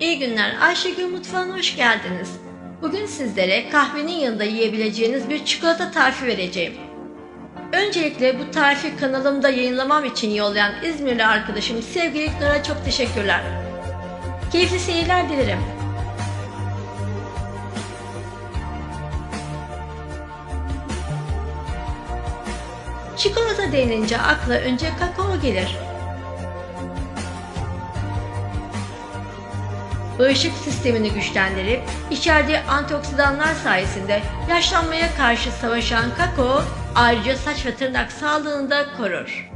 İyi günler. Ayşegül Mutfağı'na hoş geldiniz. Bugün sizlere kahvenin yanında yiyebileceğiniz bir çikolata tarifi vereceğim. Öncelikle bu tarifi kanalımda yayınlamam için yollayan İzmirli arkadaşım sevgili İknur'a çok teşekkürler. Keyifli seyirler dilerim. Çikolata denilince akla önce kakao gelir. Bağışıklık sistemini güçlendirip içerdiği antioksidanlar sayesinde yaşlanmaya karşı savaşan kakao ayrıca saç ve tırnak sağlığını da korur.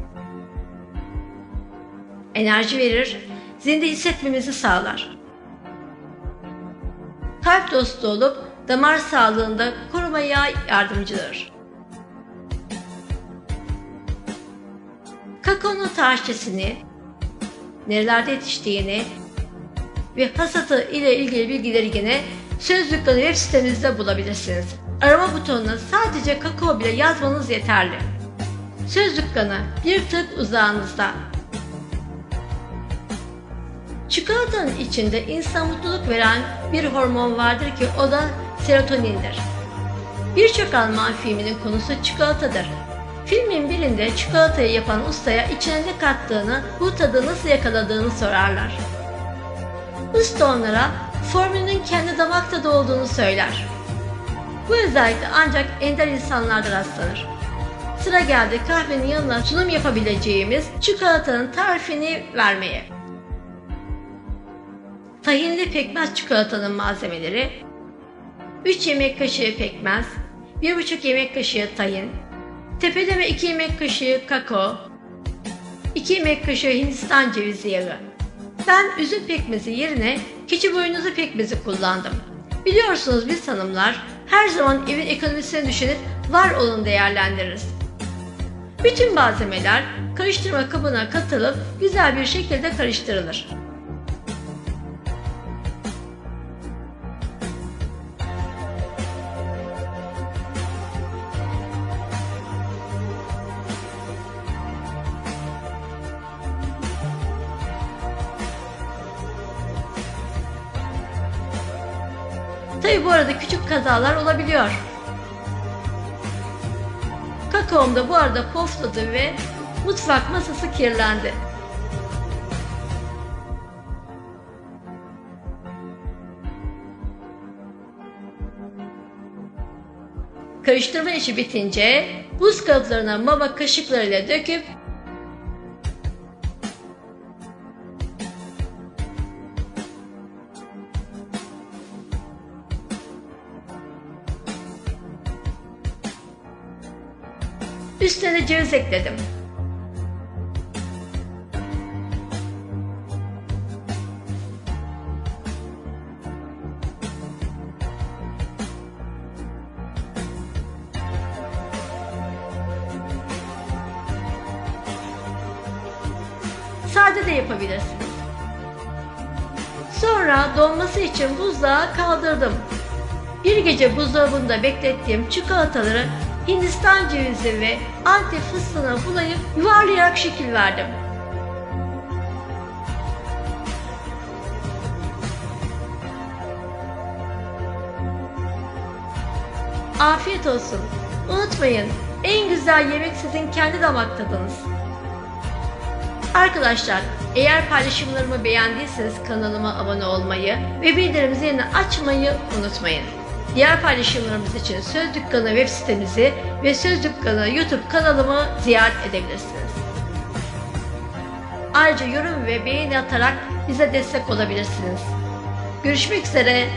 Enerji verir, zinde hissetmemizi sağlar. Kalp dostu olup damar sağlığında korumaya yardımcıdır. Kakaonun tarihçesini, nerelerde yetiştiğini ve hasatı ile ilgili bilgileri yine Sözlükleri web sitemizde bulabilirsiniz. Arama butonuna sadece kakao bile yazmanız yeterli. Sözlük kanı bir tık uzağınızda. Çikolatanın içinde insan mutluluk veren bir hormon vardır ki o da serotonindir. Birçok Alman filminin konusu çikolatadır. Filmin birinde çikolatayı yapan ustaya içine ne kattığını, bu tadı nasıl yakaladığını sorarlar. Usta onlara formülünün kendi damak tadı olduğunu söyler. Bu özellikle ancak ender insanlarda rastlanır. Sıra geldi kahvenin yanına sunum yapabileceğimiz çikolatanın tarifini vermeye. Tahinli pekmez çikolatanın malzemeleri 3 yemek kaşığı pekmez, 1,5 yemek kaşığı tahin, tepeleme 2 yemek kaşığı kakao, 2 yemek kaşığı hindistan cevizi yağı. Ben üzüm pekmezi yerine keçi boynuzu pekmezi kullandım. Biliyorsunuz biz hanımlar her zaman evin ekonomisini düşünüp var olun değerlendiririz. Bütün malzemeler karıştırma kabına katılıp güzel bir şekilde karıştırılır. Tabi bu arada küçük kazalar olabiliyor. Kakaom da bu arada pofladı ve mutfak masası kirlendi. Karıştırma işi bitince buz kalıplarına mama kaşıklarıyla döküp Üstüne de ceviz ekledim. Sade de yapabilirsiniz. Sonra donması için buzluğa kaldırdım. Bir gece buzdolabında beklettiğim çikolataları Hindistan cevizi ve antep fıstığına bulayıp yuvarlayarak şekil verdim. Afiyet olsun. Unutmayın, en güzel yemek sizin kendi damak tadınız. Arkadaşlar, eğer paylaşımlarımı beğendiyseniz kanalıma abone olmayı ve bildirim zilini açmayı unutmayın. Diğer paylaşımlarımız için Söz Dükkanı web sitemizi ve Söz Dükkanı YouTube kanalımı ziyaret edebilirsiniz. Ayrıca yorum ve beğeni atarak bize destek olabilirsiniz. Görüşmek üzere.